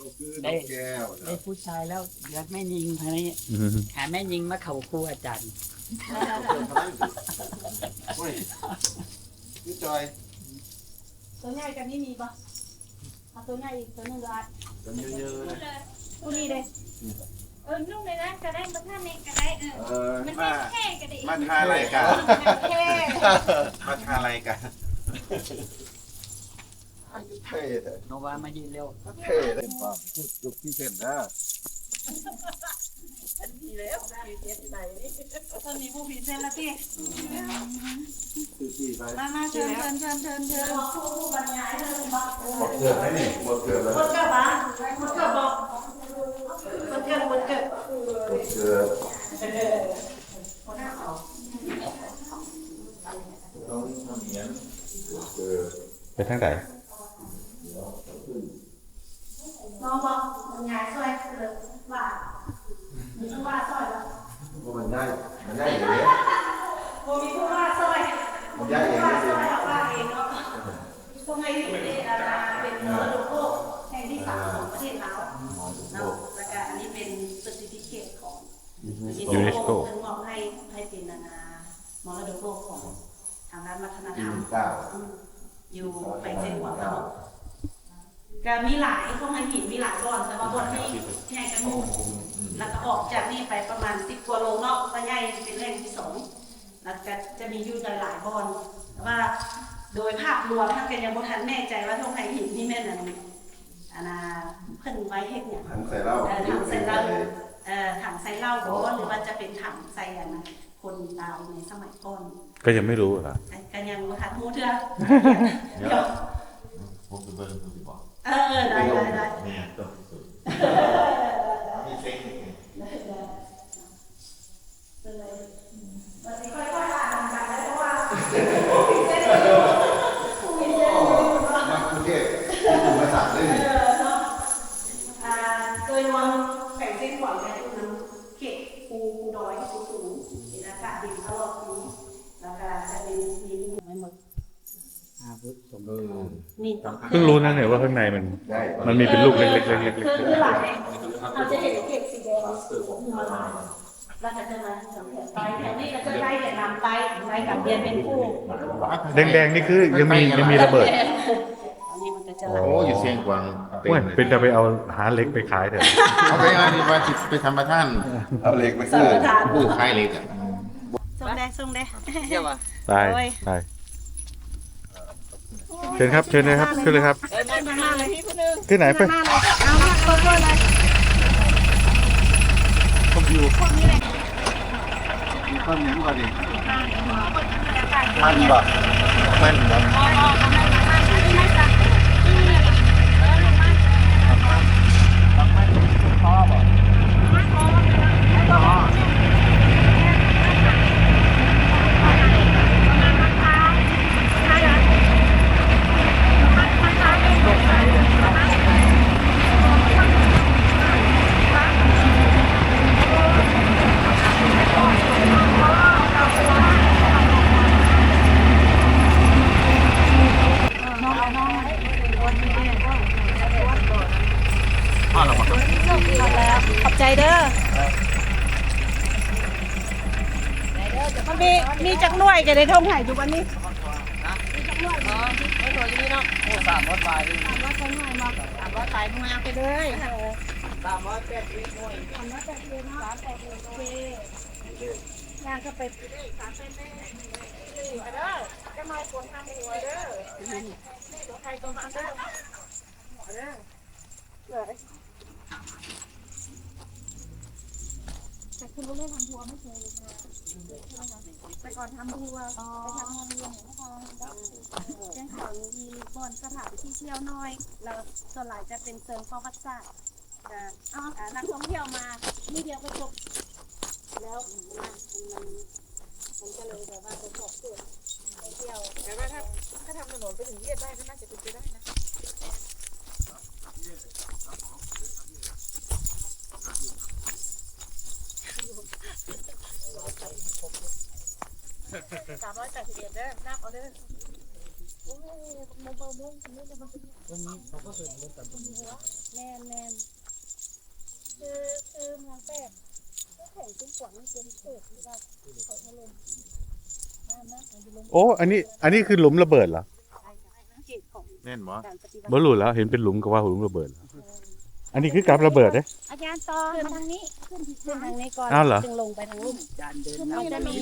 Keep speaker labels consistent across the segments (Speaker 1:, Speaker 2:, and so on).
Speaker 1: ก็คือน้องแก้ว
Speaker 2: ได้ผู้ชายแล้วเดือดแม่ยิงทางนี้
Speaker 3: อืม
Speaker 2: หาแม่ยิงมาเข่าครูอาจารย์
Speaker 1: โอ้ยพี่จอย
Speaker 4: ตัวใหญ่กันนี่มีปะเอาตัวใหญ่อีกตัวหนึงละ
Speaker 1: กันเยอะๆนะ
Speaker 4: ตัวนี้เลย
Speaker 5: เออนุ่งเลยนะกระได้ประท่านในกระได้เออ
Speaker 1: เออ
Speaker 5: มัน
Speaker 1: มา
Speaker 5: แค่กระได้
Speaker 1: มาทาอะไรกัน
Speaker 4: แค่
Speaker 1: มาทาอะไรกัน เท่เลย
Speaker 2: โนวามายืนเร็ว
Speaker 1: เท่เลยว่าพูดยุคที่เส้นนะ
Speaker 4: ตอนนี้ผู้ผิเส้นแล้วพี่
Speaker 1: คือที่ไป
Speaker 4: มามาเชิญเชิญเชิญเชิญเชิญผู้บรรยายเลยบอก
Speaker 1: หมดเกิดไหมนี่หมดเกิดแล้ว
Speaker 4: คนเกิดปะคนเกิดบอกคนเกิดคนเกิด
Speaker 1: หมดเกิดต้องทำเนียนหมดเกิด
Speaker 3: ไปทางไหน
Speaker 4: น้องบอกบรร ยายซอยเลยว่ามีผู้ว่าซอยแล้ว
Speaker 1: ว่ามันได้มันได้อย่างนี้
Speaker 4: โมมีผู้ว่าซอย
Speaker 1: มันได้อย่าง
Speaker 4: ว่า
Speaker 1: นี้
Speaker 4: ซ
Speaker 1: สิ
Speaker 4: อยเอาว่าเองเนาะตรงไหนที่เป็นดาราเป็นมรดกโลกแห่งที่สามของประเทศลาว
Speaker 1: หมอทุกโล
Speaker 4: เนาะ
Speaker 1: ก
Speaker 4: แล้วก็อันนี้เป็นเซอร์ติฟิเคตของ
Speaker 3: ยูเนสโก
Speaker 4: เพิ่นมอบให้ให้เป็นนานามรดกโลกของทางด้านวัฒนธ
Speaker 1: ที่
Speaker 4: รรม
Speaker 1: เก้า
Speaker 4: อืมอยู่แปลงเส้นหัวเขา ก็มีหลายพวกให้หินมีหลายบ่อนแต่ว่าบ่อนที่ใหญ่กันหมู่แล้วก็ออกจากนี่ไปประมาณสิบกว่าโลเนาะก็ใหญ่เป็นแหล่งที่สองแล้วก็จะมีอยู่หลายๆบ่อนแต่ว่าโดยภาพรวมถ้าเป็นยังบ่ทันแน่ใจว่าทงไห้หินนี่แม่นอันอันน่ะเพิ่นไว้เฮ็ดหยัง
Speaker 1: ถังใส่เหล้า
Speaker 4: เอ่อถังใส่เหล้าเอ่อถังใส่เหล้าบ่หรือว่าจะเป็นถังใส่อันนะคนตายในสมัยก่อน
Speaker 3: ก็ยังไม่รู้เหรอ
Speaker 4: กันยังบ่ทันฮู้เทื่อเดี๋ยว
Speaker 1: ผมจะเบิ่งผมจะบ อก
Speaker 4: เออได้ได้ได้
Speaker 1: เนี่ยต้องสุดมีเซ็ง
Speaker 4: วันนี้ค่อยๆอ่านกัน เพิ่
Speaker 1: ง
Speaker 4: รู้นะเนี่
Speaker 3: ยว่าข้างในมัน
Speaker 1: ได้
Speaker 3: มันมีเป็นลูกเล็กๆเล็กๆเล็ก
Speaker 4: คือคือหลายเราจะเห็นเขตสีแดงมาลายแล้วก็จะมาสังเกตไตแถวนี้ก็จะไล่แต่นำไตไตกับเบียนเป็นคู่
Speaker 3: ๆแดงๆนี่คือยังมียังมีระเบิด
Speaker 4: อันนี้มันก็จะไหล
Speaker 6: โอ้อยู่เชียงกวาง
Speaker 3: เว้ยเป็นจะไปเอาหาเหล็กไปขายเถอะ
Speaker 6: เอาไปอะไรดีว่าจิไปทำประท่าน
Speaker 1: เอาเหล็กไป
Speaker 4: สัม
Speaker 1: ซื้อ
Speaker 4: ปทาน
Speaker 6: ผู้ค่ายเล็กอะ
Speaker 4: ส่งได้ส่งได้
Speaker 2: เดี๋ยวว่ะ
Speaker 3: ตายตาย เชิญครับเชิญเลยครับขึ้นเลยครับ
Speaker 4: เออมามาเลยพี่ผู้นึง
Speaker 3: ขึ้นไหนไป
Speaker 4: มาเลยเอามาเปิดเลย
Speaker 1: มีข้าวเหนียวก่อนดิมันบ่มันบ่
Speaker 4: ใจเด้อมันมีมีจักหน่วยจะได้ท่องหายทุกวันนี้ไม่ตั
Speaker 7: วนี้เนาะ
Speaker 2: โอ้สามร้อยบาท
Speaker 4: สามร้อยหน่วยมาสามร้อยไปมึงเอาไปเลย
Speaker 2: สามร้อยแปดสิบหน่วย
Speaker 4: สามร้อยแปดสิบสามแปดสิบโอเคงานก็ไปสามเป็นแม่เด้อจะมาคนทำหัวเด้อตัวใครตัวมันเด้อเด้อเลย คุณรู้เรื่องทำทัวร์ไม่เคยเลยนะแต่ก่อนทำทัวร์ไปทำงานเรียนนะคะแจ้งข่าวมีบอนสถานที่เที่ยวน้อยแล้วส่วนหลายจะเป็นเชิงประวัติศาสตร์อ่าอนักท่องเที่ยวมานี่เดียวไปจบแล้วมันมันมันก็เลยแบบว่าจะสอบเกิดไปเที่ยว
Speaker 7: แต่ว่าถ้าถ้าทำถนนไปถึงเยียดได้ก็น่าจะเป็นไปได้นะ
Speaker 4: สามร้อยแปดสิบเอ็ดเด้อนักเอาเด้อโอ้ยมันเบาเบาเบามันมัน
Speaker 2: ตรงนี้เขาก็เคยเล่นกันตรงนี้
Speaker 4: แรแน่นแน่นคือคือเมืองแปดก็แข่งเป็นกวางเป็นเศษที่ว่าเขาถล่มอ่านะมันจะลง
Speaker 3: โอ้ อันนี้ อันนี้คือหลุมระเบิดเหรอ
Speaker 4: เกตของ
Speaker 6: แน่นบ่
Speaker 4: การปฏิบัติ
Speaker 3: บ่รู้แล้ว เห็นเป็นหลุมก็ว่าหลุมระเบิดแล้ว อันนี้คือกับระเบิดเด้
Speaker 4: อาจารย์ต่อมาทางนี้ขึ้นขึ้นทางนี้ก่อน
Speaker 3: อ้าวเหรอ
Speaker 4: จึงลงไปทางลุ่ม
Speaker 2: จานเดิน
Speaker 4: ขึ้น
Speaker 2: เอา
Speaker 4: มันจะมี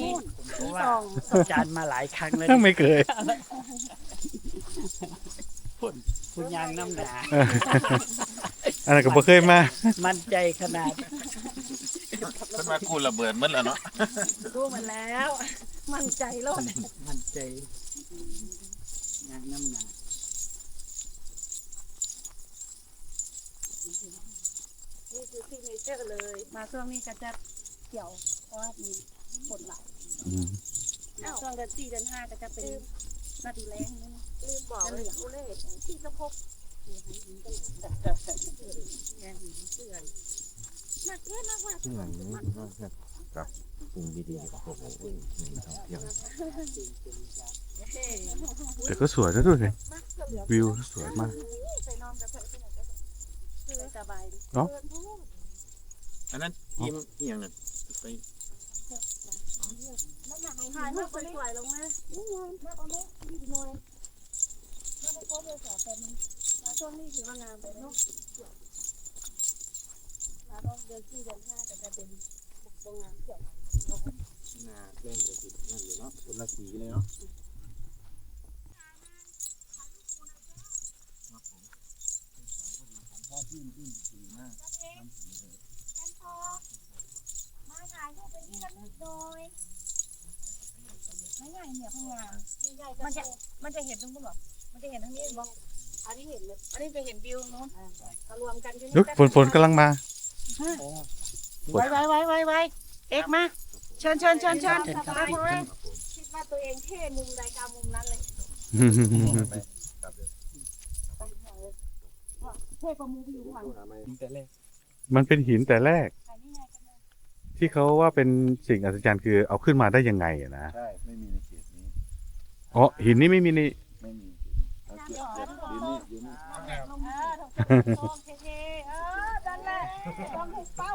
Speaker 2: เพ
Speaker 4: มี
Speaker 2: ราะว่า
Speaker 4: สอง
Speaker 2: จานมาหลายครั้งแล้ว
Speaker 3: ไม่เคย
Speaker 2: คุณยางน้ำหนา
Speaker 3: อันนั้นก็บ่เคยมา
Speaker 2: มั่นใจขนาด
Speaker 6: เพิ่นว่ากูระเบิดหมดแล้วเนาะ
Speaker 4: รู้มันแล้ว มั่นใจโลด
Speaker 2: มั่นใจยางน้ำหนา
Speaker 4: นี่ คือซิกเนเจอร์เลยมาช่วงนี้ก็จะเกี่ยวเพราะว่ามีฝนหลาย
Speaker 3: อืม
Speaker 4: ช่วงเดือนสี่เดือนห้าก็จะเป็นหนาทีแรงนี่นะลืมบอกเลยผู้เล่ที่สะพกหนักเล่นมากกว่า
Speaker 6: ที่หลังนี้กับปรุงดีๆกับผมในท่องเที่ยว
Speaker 3: แต่ก็สวยนะด้วยวิวสวยมาก
Speaker 4: ไปนอนกับเพื่อนที่ไหนก็คือสบายดี
Speaker 3: เนาะ
Speaker 6: อันนั้นทีมเอียงน่ะไป
Speaker 4: ถ่ายรูปสวยๆลงมาอู้งามมากเอาไหมดีหน่อยแล้วก็โพสเลยสาแฟนมันมาช่วงนี้ถือว่างามไปเนาะแล้วก็เดือนสี่เดือนห้าก็จะเป็นบุกโรงงานเกี่ยว
Speaker 6: หน้าเล่นก็สินั่นอยู่เนาะคนละสีเลยเนาะ
Speaker 4: มาถ่ายรูปเป็นที่ระลึกโดยไม่ใหญ่เนี่ยพังงานมันจะมันจะเห็นตรงนู้นหรอมันจะเห็นทางนี้บ่อันนี้เห็นเลยอันนี้จะเห็นวิวนู้นมารวมกันอยู่
Speaker 3: ยุกฝนฝนกำลังมา
Speaker 4: ไว้ไว้ไว้ไว้ไว้เอกมาเชิญเชิญเชิญเชิญมาพูดเลยคิดว่าตัวเองเท่มุมใดกามุมนั้นเลยเท่กว่ามุมที่อยู่ข้างหลัง
Speaker 2: แต่แรก
Speaker 3: มันเป็นหินแต่แรก ที่เขาว่าเป็นสิ่งอัศจรรย์คือเอาขึ้นมาได้ยังไงอะนะ
Speaker 6: ใช่ ไม่มีในเขตนี้
Speaker 3: อ๋อ หินนี่ไม่มีใน
Speaker 6: ไม่มีเอาเก็บเก็บอยู่นี่อยู่นี่
Speaker 4: เออถูกต้องเท่ๆเออนั่นแหละต้องถูกเป้า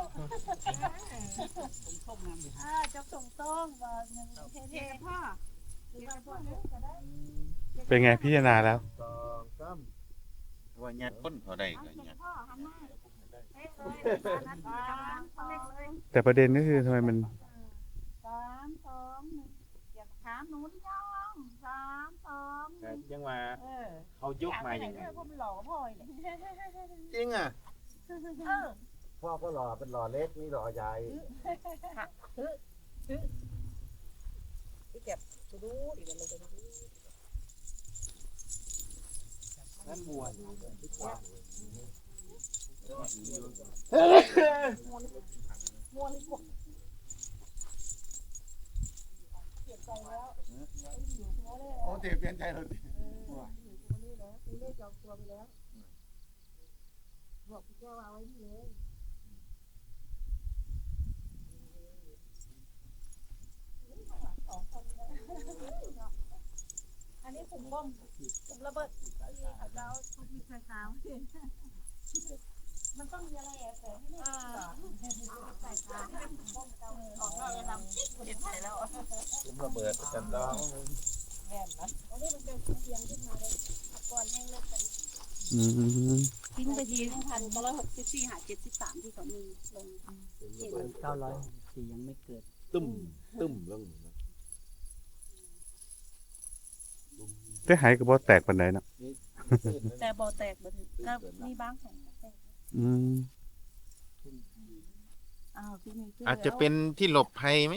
Speaker 2: ต้มน้ำอยู่
Speaker 4: อ่าจะส่งต้องว่าหนึ่งเท่ๆพ่อหรือว่าพ่อเนี่ยก็ได้
Speaker 3: เป็นไงพิจารณาแล้ว
Speaker 6: สองสามว่าญาติคนเขาได้ก็ญาติ
Speaker 4: พ่อหันหน้าเท่เลยนัดสามสองเลย
Speaker 3: แต่ประเด็นก็คือทำไมมัน
Speaker 4: สามสองหนึ่งอย่าถามหนุนย่องสามสองห
Speaker 6: แต่
Speaker 4: นึ่ง
Speaker 6: ยังว่า
Speaker 4: เออ
Speaker 6: เขายกมาอย่างไง
Speaker 4: พวกมันหล่อพ่อยเลย
Speaker 6: จริงอะ
Speaker 4: เออ
Speaker 1: พ่อก็หล่อเป็นหล่อเล็กนี่หล่อใหญ่
Speaker 7: ที่เก็บดูอีกแล้วเราจะดู
Speaker 6: นั่นบัว
Speaker 4: มวนพวกเปลี่ยนใจแล้ว
Speaker 6: โอ้เตเปลี่ยนใจเราดิ
Speaker 4: วันนี้นะคุณได้จองตัวไปแล้วบอกพี่แก้วเอาไว้นี่เลยอันนี้ผมบ้มผมระเบิดที่ขับเรามีไฟฟ้า มันต้องมีอะไรแอบแฝงให้ใส่ตาบ้มเกาออกเราจะทำจิ๊กเห็นไปแล้ว
Speaker 6: ผมระเบิดกันต้อง
Speaker 4: วันนี้มันเป็นเสียงขึ้นมาเลยขับก่อนแห้งเลิกกัน
Speaker 3: อืม
Speaker 4: ทิ้งไปทีหนึ่งพันเก้าร้อยหกสิบสี่หาเจ็ดสิบสามที่เขามีลงเจ็ด
Speaker 2: เก้าร้อยสี่ยังไม่เกิด
Speaker 6: ตึ้มตึ้มลง
Speaker 3: ได้หายกับบ่แตกปันไหนนะ
Speaker 4: แต่บ่อแตกบ่ถึงก็มีบ้างของแตก
Speaker 3: อืม
Speaker 4: อ้าวที่นี่
Speaker 6: อาจจะเป็นที่หลบภัยไหม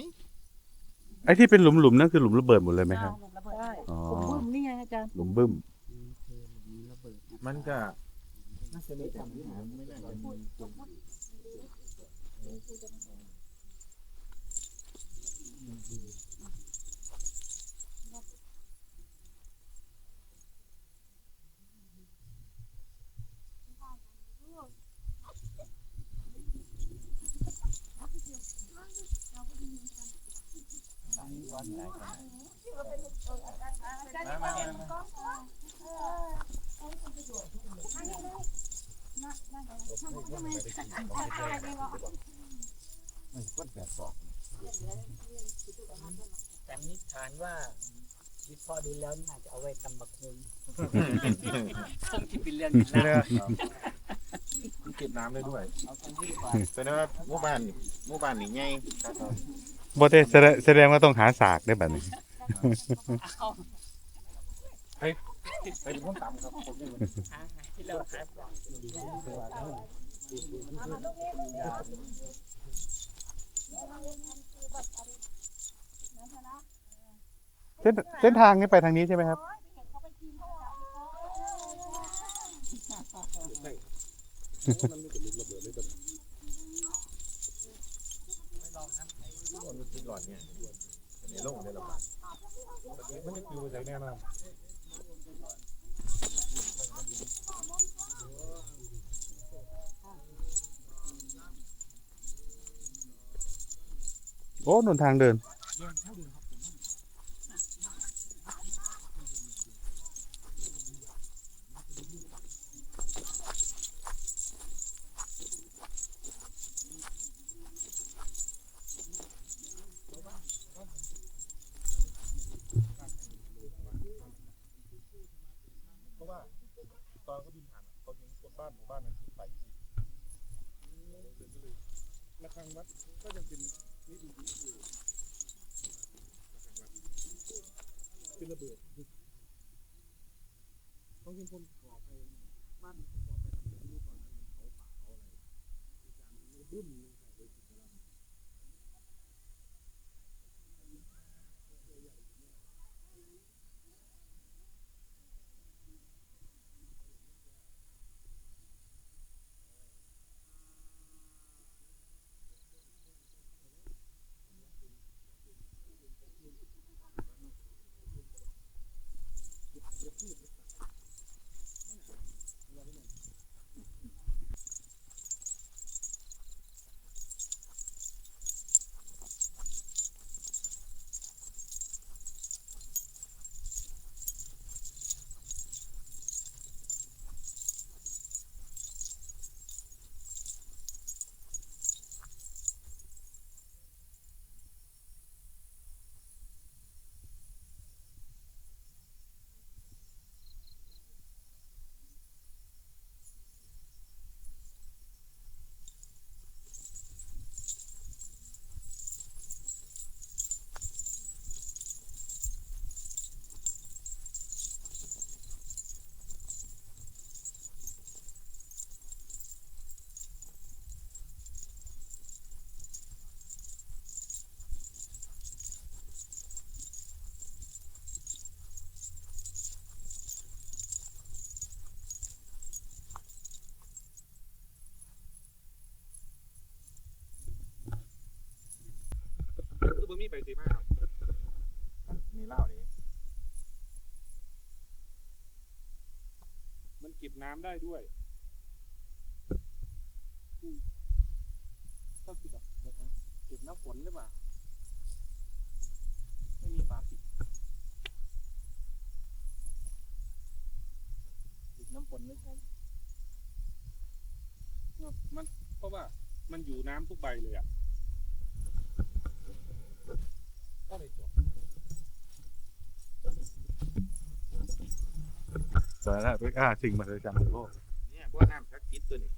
Speaker 3: ไอ้ที่เป็นหลุมๆนั่นคือหลุมระเบิดหมดเลยไหมครับ
Speaker 4: ได้
Speaker 3: อ๋อ
Speaker 4: ผมบึ้มนี่ไงอาจารย์
Speaker 3: หลุมบึ้ม
Speaker 6: มันก็น่าจะมีแต่ที่หาไม่น่าจะมีตรง
Speaker 4: นั่งนั่ง
Speaker 1: คนแปดสอง
Speaker 2: แต่นิษฐานว่าวิเคราะห์ดูแล้วน่าจะเอาไว้ทำบักฮุงซึ่งที่เป็นเรื่อง
Speaker 8: ใช่ไหม
Speaker 2: น่า
Speaker 8: มันเก็บน้ำได้ด้วย
Speaker 2: เอาตรงนี้ดีกว่า
Speaker 1: แสดงว่าหมู่บ้านหมู่บ้านนี่ใหญ่ครับ
Speaker 3: บ่ได้แสดงแสดงว่าต้องหาสากได้แบบนี้
Speaker 2: เอา
Speaker 8: ไปดูต้นตำครับผมนี่
Speaker 2: หาหาที่เราหาก่อน
Speaker 3: เส้นเส้นทางนี้ไปทางนี้ใช่ไหมครับ
Speaker 8: มันกินหลอดเนี่ยในโลกในระบาดมันจะอยู่จากแน่นอน
Speaker 3: โอ้หนนทางเดิน
Speaker 8: คือบ่มีไปสีมากครับมีเหล้านี่มันเก็บน้ำได้ด้วยอืมก็คือแบบเก็บน้ำฝนหรือเปล่า ไม่มีฝาปิดปิดน้ำฝนไม่ใช่มันเพราะว่ามันอยู่น้ำทุกใบเลยอะ แต่ลยจบ
Speaker 3: สาระเป็นอ่าสิ่งมหัศจรรย์ของโลก
Speaker 1: เนี่ยบ่น้ำสักติดตัวนี้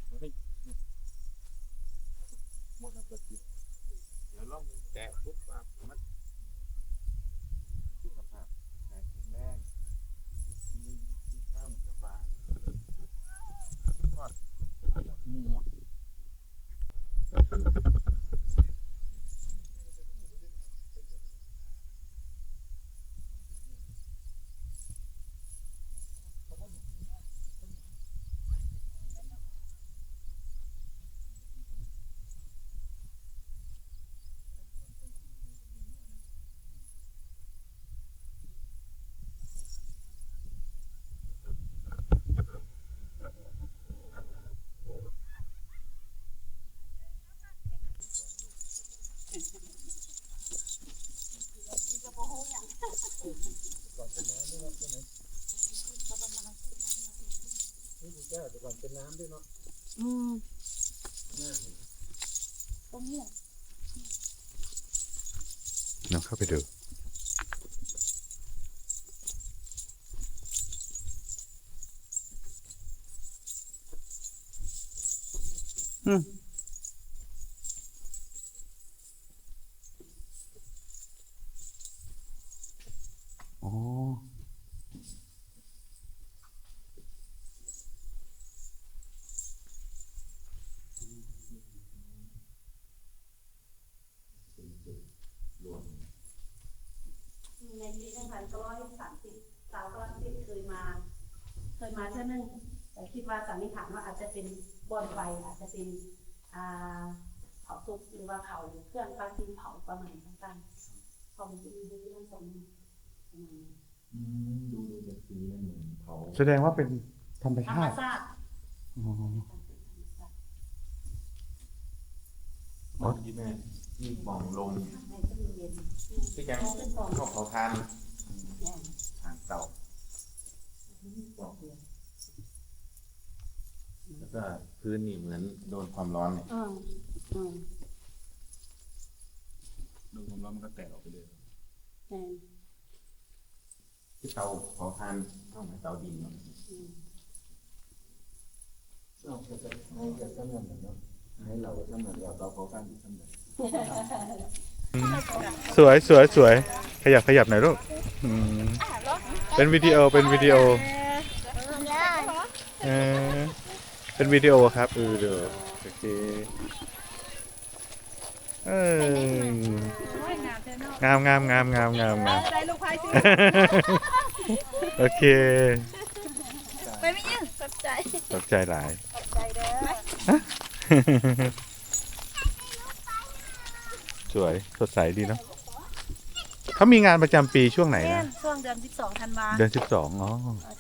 Speaker 1: ่อน
Speaker 8: เป็นน้ำด้วยเนาะอืมน้าตรงนี้แหละนำเข้า
Speaker 3: ไปดูอืม
Speaker 4: ปีหนึ่งพันเก้าร้อยสามสิบสาวก็สิบเคยมา เคยมาเท่านึงแต่คิดว่าสันนิษฐานว่าอาจจะเป็นบอนไฟอาจจะเป็นอ่าเผาศพหรือว่าเผาเครื่องปลาทินเผาประมาณต่างๆพอมันจะมีดูทั้งสองประมาณนี้
Speaker 6: อืมดูดูจากสีมันเหมือนเผา
Speaker 3: แสดงว่าเป็นธรรม
Speaker 4: ธรร
Speaker 3: ชามติ
Speaker 4: ชาติ
Speaker 3: อ๋อ
Speaker 6: เมื่อกี้แม่ที่มองลง
Speaker 4: ในตู้เย็น
Speaker 6: ที่แก
Speaker 4: เขาเป็นกล่อง
Speaker 6: เข้าเผาทานทางเตาแล้วก็พื้นนี่เหมือนโดนความร้อนเนี่ย
Speaker 4: อืมอืม
Speaker 6: โดนความร้อนมันก็แตกออกไปเลย
Speaker 4: แม่น
Speaker 6: ที่เตาเผาทานเท่าไหร่เตาดินเนาะ
Speaker 4: อืม
Speaker 1: เราจะให้จะสำนักเนาะให้เราสำนักเราเราเขากันสำนัก
Speaker 3: สวยสวยสวยขยับขยับหน่อยลูกอืมเป็นวิดีโอเป็นวิดีโอเออเป็นวิดีโอครับเออเดี๋ยวโอเคเอองามงามงามงามงามงาม
Speaker 7: ได้ลูกพายสิ
Speaker 3: โอเค
Speaker 7: ไปไม่ยืมสนใจ
Speaker 3: ตกใจหลาย
Speaker 7: ใจเด้อ
Speaker 3: สวยสดใสดีเนาะเขามีงานประจำปีช่วงไหน
Speaker 7: แม่
Speaker 3: นะ
Speaker 7: นช่วงเดือน12ธันวา
Speaker 3: เดือนสิบสองอ๋อ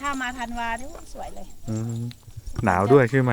Speaker 7: ถ้ามาธันวาเนี่ยสวยเลย
Speaker 3: อืมหนาวด้วยใช่ไหม